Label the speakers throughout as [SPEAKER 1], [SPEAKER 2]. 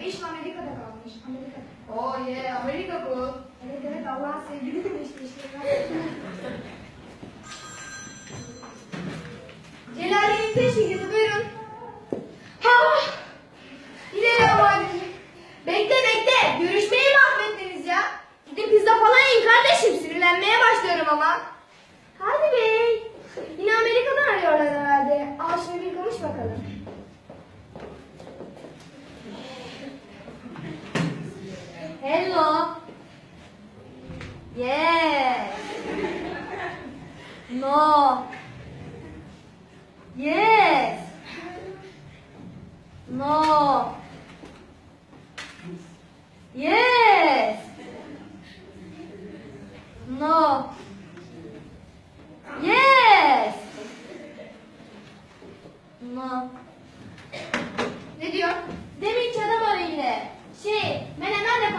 [SPEAKER 1] Beş Amerika'da kalmış. Amerika'da.
[SPEAKER 2] Oh yeah, Amerika bu.
[SPEAKER 1] Evet evet Allah'ın sevgili demişti işte. Celal'in teşhisi buyurun. Ha! Gidelim hadi. Bekle bekle. Görüşmeyi mahvettiniz ya. Gidin pizza falan yiyin kardeşim. Sinirlenmeye başlıyorum ama. Hadi bey. Yine Amerika'dan arıyorlar herhalde. Bir konuş bakalım.
[SPEAKER 3] Hello. Yes. No. Yes. No. Yes. No. Yes. No.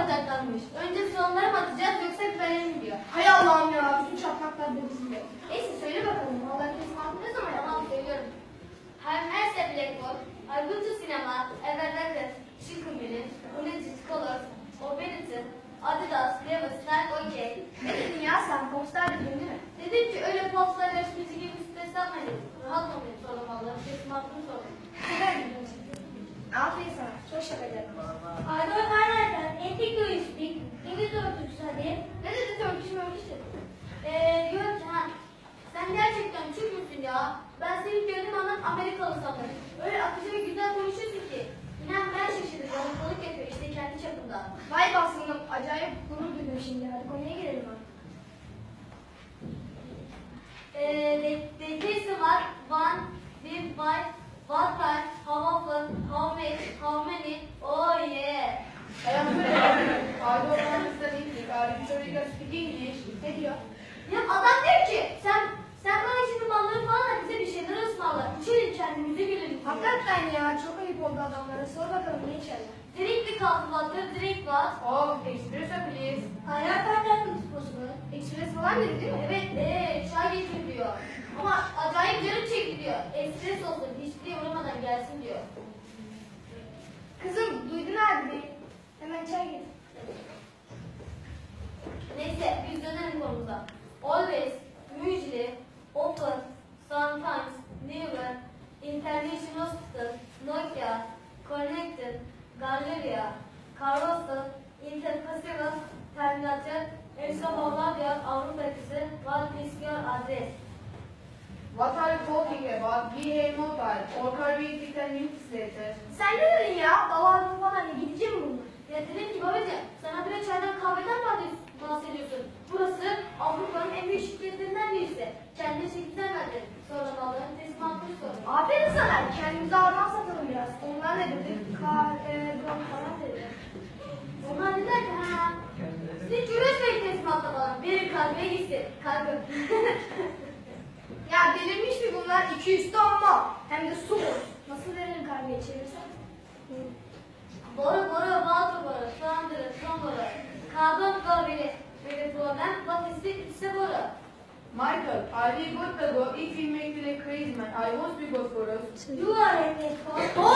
[SPEAKER 3] Yapacaklarmış. Önce soğanları mı atacağız yoksa verelim diyor.
[SPEAKER 1] Hay Allah'ım ya. Bütün çatlaklar da bizimle. Neyse söyle bakalım. Vallahi kesin zaman ya?
[SPEAKER 3] Tamam söylüyorum. Go to cinema every record. Chicken Billy, Unity Colors, Mobility, Adidas, Levi's, Nike, OK.
[SPEAKER 1] Ne dedin ya sen? Poster dedin değil mi?
[SPEAKER 3] Dedim ki öyle popstar yarışmacı gibi stres yapmayın. Rahat olmayın soramalı. Kesin aklını sorun.
[SPEAKER 1] Aferin sana. Çok şaka ederim.
[SPEAKER 3] I don't understand. Anything do you speak? English or Turkish hadi.
[SPEAKER 1] Ne dedi Turkish Mörkish dedi?
[SPEAKER 3] Eee diyor ki ha. Sen gerçekten Türk müsün ya? Ben seni gördüğüm sandım. Öyle akıcı ve güzel konuşuyorsun ki. İnan ben şaşırdım. Yolculuk yapıyor işte kendi çapında.
[SPEAKER 1] Vay be aslanım. Acayip gurur duydum şimdi. Hadi konuya girelim artık.
[SPEAKER 3] Eee de, de var. One, big, white, what time, how often, how many, how many, oh yeah.
[SPEAKER 2] I am happy. I don't understand English. Are you sure you can speak English?
[SPEAKER 1] Ne diyor?
[SPEAKER 3] Ya adam diyor ki sen
[SPEAKER 1] Hakikaten ya. Çok ayıp oldu adamlara. Sor bakalım ne içerler?
[SPEAKER 3] Drink bir kaldı water, drink was.
[SPEAKER 2] Oh, espresso please.
[SPEAKER 3] Hayatlardan possible.
[SPEAKER 1] Express falan dedi değil mi?
[SPEAKER 3] Evet, ee, çay getir diyor. Ama acayip canım çekti diyor. Estres olsun, hiçbir uğramadan gelsin diyor.
[SPEAKER 1] Kızım duydun abi. Hemen çay getir.
[SPEAKER 3] Neyse, biz dönelim konumuza. Always, Bolivya, Avrupa yakası, What is your address?
[SPEAKER 2] What are you talking about? We have no time. Or can we take ten minutes later?
[SPEAKER 1] Sen ne dedin ya? Davardım falan. Ne gideceğim bunlar?
[SPEAKER 3] Ya dedim ki babacığım, sana bile çaydan kahveden bahsediyorsun-. Burası Avrupa'nın en büyük şirketlerinden birisi. Kendine şekilden verdi. Sonra malların teslimatını sordu.
[SPEAKER 1] Aferin sana. Kendimize Alman satalım biraz. Onlar ne dedi? Kar, e, don falan dedi.
[SPEAKER 3] Onlar dediler ki ha, siz Cürüz Bey teslimatla kahveye gitsin. Kahve.
[SPEAKER 1] Ya delirmiş mi bunlar? 200 ton mal. Hem de su. Nasıl veririm kahveye çevirsen?
[SPEAKER 3] boru boru, balto boru, sandırı, son boru. Karbon boru Böyle problem, batisi ise boru.
[SPEAKER 2] Michael, are we good to go? If we make you like crazy man, I want we go for us.
[SPEAKER 3] You are a.
[SPEAKER 1] Oh